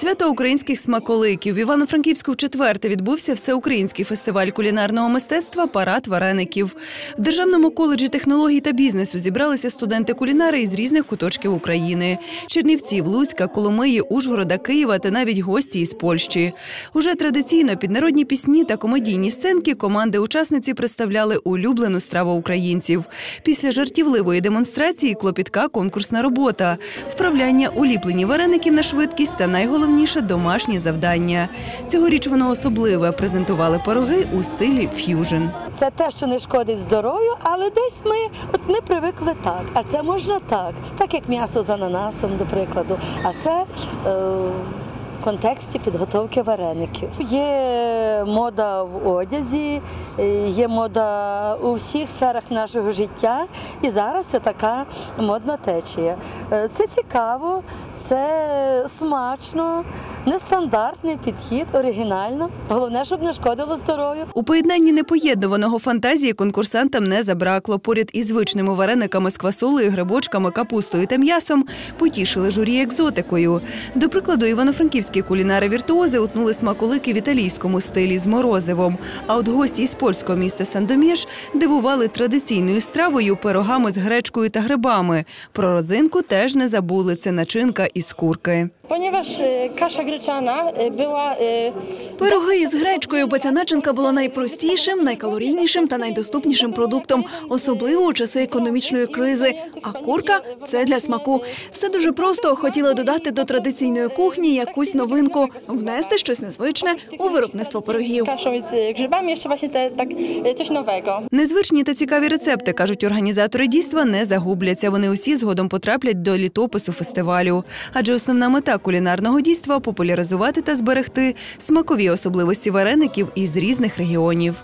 Свято українських смаколиків в Івано-Франківську вчетверте відбувся всеукраїнський фестиваль кулінарного мистецтва Парад вареників. В Державному коледжі технологій та бізнесу зібралися студенти-кулінари із різних куточків України: Чернівців, Луцька, Коломиї, Ужгорода, Києва та навіть гості із Польщі. Уже традиційно під народні пісні та комедійні сценки команди-учасниці представляли улюблену страву українців. Після жартівливої демонстрації клопітка конкурсна робота, вправляння уліплені вареників на швидкість та найголовніше домашнє завдання. Цьогоріч воно особливе презентували пироги у стилі ф'южн. Це те, що не шкодить здоров'ю, але десь ми, от ми привикли так, а це можна так, так як м'ясо з ананасом, до прикладу. А це е, в контексті підготовки вареників. Є мода в одязі, е, є мода у всіх сферах нашого життя, і зараз це така модна течія. Е, Це цікаво, це смачно, нестандартний підхід, оригінально. Головне, щоб не шкодило здоров'ю. У поєднанні непоєднуваного фантазії конкурсантам не забракло. Поряд із звичними варениками з квасолею, грибочками, капустою та м'ясом потішили журі екзотикою. До прикладу, івано-франківські кулінари-віртуози утнули смаколики в італійському стилі з морозивом. А от гості із польського міста Сандоміж дивували традиційною стравою пирогами з гречкою та грибами. Про родзинку теж не забули. Це начинка із курки. Ponieważ e, kasza gryczana e, była e, Пироги із гречкою, бо ця начинка була найпростішим, найкалорійнішим та найдоступнішим продуктом, особливо у часи економічної кризи. А курка це для смаку. Все дуже просто хотіли додати до традиційної кухні якусь новинку, внести щось незвичне у виробництво пирогів. jeszcze właśnie te, tak e, coś nowego. Незвичні та цікаві рецепти, кажуть організатори дійства, не загубляться. Вони усі згодом потраплять до літопису фестивалю. Адже основна мета кулінарного дійства популяризувати та зберегти смакові особливості вареників із різних регіонів.